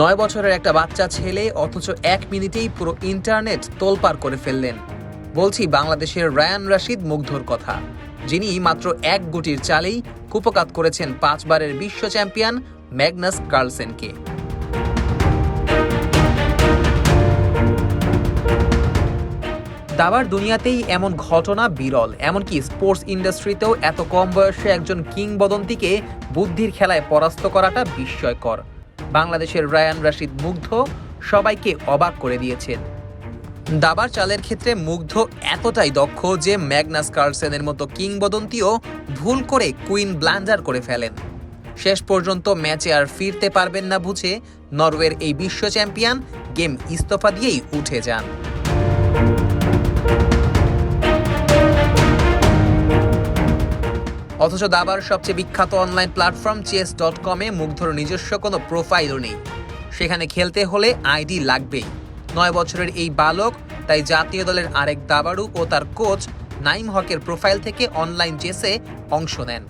নয় বছরের একটা বাচ্চা ছেলে, অথচ এক মিনিটেই পুরো ইন্টারনেট তোলপার করে ফেললেন। বলছি, বাংলাদেশের রায়ান রাশিদ মুগ্ধর কথা। যিনি মাত্র এক গুটির চালেই কুপকাত করেছেন পাঁচবারের বিশ্ব চ্যাম্পিয়ন ম্যাগনাস কার্লসেনকে। দাবার দুনিয়াতেই এমন ঘটনা বিরল। এমনকি স্পোর্টস ইন্ডাস্ট্রিতেও এত কম বয়সে একজন কিংবদন্তিকে বুদ্ধির খেলায় পরাস্ত করাটা বিস্ময়কর। বাংলাদেশের রায়ান রাশিদ মুগ্ধ সবাইকে অবাক করে দিয়েছেন। দাবার চালের ক্ষেত্রে মুগ্ধ এতটাই দক্ষ যে ম্যাগনাস কার্লসেনের মতো কিংবদন্তিও ভুল করে কুইন ব্লান্ডার করে ফেলেন। শেষ পর্যন্ত ম্যাচে আর ফিরতে পারবেন না বুঝে নরওয়ের এই বিশ্ব চ্যাম্পিয়ন গেম ইস্তফা দিয়েই উঠে যান। অথচ দাবার সবচেয়ে বিখ্যাত অনলাইন প্ল্যাটফর্ম চেস ডট কমে মুগ্ধর নিজস্ব কোনো প্রোফাইলও নেই। সেখানে খেলতে হলে আইডি লাগবেই। নয় বছরের এই বালক, তাই জাতীয় দলের আরেক দাবাড়ু ও তার কোচ নাইম হকের প্রোফাইল থেকে অনলাইন চেসে অংশ নেন।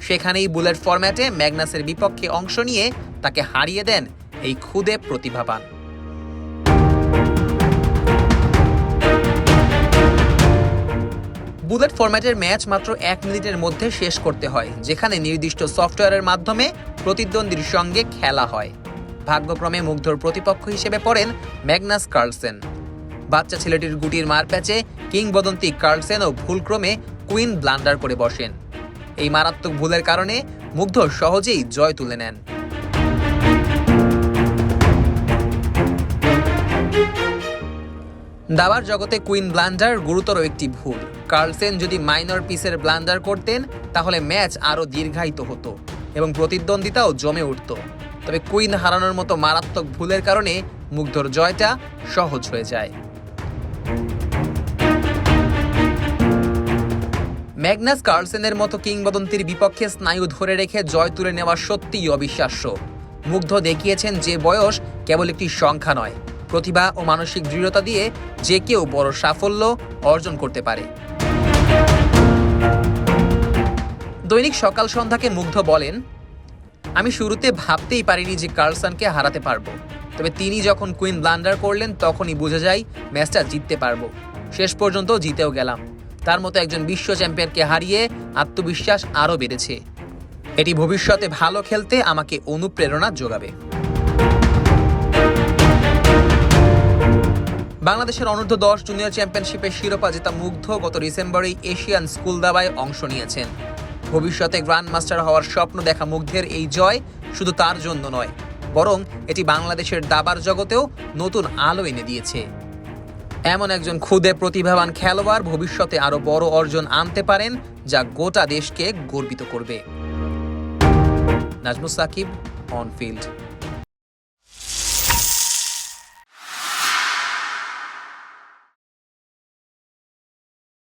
সেখানেই বুলেট ফরম্যাটে ম্যাগনাসের বিপক্ষে অংশ নিয়ে তাকে হারিয়ে দেন এই ক্ষুদে প্রতিভাবান। বুলেট ফরম্যাটের ম্যাচ মাত্র এক মিনিটের মধ্যে শেষ করতে হয়, যেখানে নির্দিষ্ট সফটওয়্যারের মাধ্যমে প্রতিদ্বন্দ্বীর সঙ্গে খেলা হয়। ভাগ্যক্রমে মুগ্ধর প্রতিপক্ষ হিসেবে পড়েন ম্যাগনাস কার্লসেন। বাচ্চা ছেলেটির গুটির মার প্যাচে কিংবদন্তি কার্লসেনও ভুলক্রমে কুইন ব্লান্ডার করে বসেন। এই মারাত্মক ভুলের কারণে মুগ্ধ সহজেই জয় তুলে নেন। দাবার জগতে কুইন ব্লান্ডার গুরুতর একটি ভুল। কার্লসেন যদি মাইনর পিসের ব্লান্ডার করতেন, তাহলে ম্যাচ আরও দীর্ঘায়িত হতো এবং প্রতিদ্বন্দ্বিতাও জমে উঠত। তবে কুইন হারানোর মতো মারাত্মক ভুলের কারণে মুগ্ধর জয়টা সহজ হয়ে যায়। ম্যাগনাস কার্লসেনের মতো কিংবদন্তির বিপক্ষে স্নায়ু ধরে রেখে জয় তুলে নেওয়া সত্যিই অবিশ্বাস্য। মুগ্ধ দেখিয়েছেন যে বয়স কেবল একটি সংখ্যা নয় প্রতিভা ও মানসিক দৃঢ়তা দিয়ে যে কেউ বড় সাফল্য অর্জন করতে পারে। দৈনিক সকাল সন্ধ্যাকে মুগ্ধ বলেন, আমি শুরুতে ভাবতেই পারিনি যে কার্লসনকে হারাতে পারব। তবে তিনি যখন কুইন ব্লান্ডার করলেন, তখনই বুঝে যায় ম্যাচটা জিততে পারব। শেষ পর্যন্ত জিতেও গেলাম। তার মতো একজন বিশ্ব চ্যাম্পিয়নকে হারিয়ে আত্মবিশ্বাস আরও বেড়েছে। এটি ভবিষ্যতে ভালো খেলতে আমাকে অনুপ্রেরণা যোগাবে। বাংলাদেশের অনূর্ধ্ব দশ জুনিয়র চ্যাম্পিয়নশিপের শিরোপা জেতা মুগ্ধ গত ডিসেম্বরেই এশিয়ান স্কুল দাবায় অংশ নিয়েছেন। ভবিষ্যতে গ্র্যান্ড মাস্টার হওয়ার স্বপ্ন দেখা মুগ্ধের এই জয় শুধু তার জন্য নয়, বরং এটি বাংলাদেশের দাবার জগতেও নতুন আলো এনে দিয়েছে। এমন একজন ক্ষুদে প্রতিভাবান খেলোয়াড় ভবিষ্যতে আরও বড় অর্জন আনতে পারেন যা গোটা দেশকে গর্বিত করবে। Najmus Shakib on field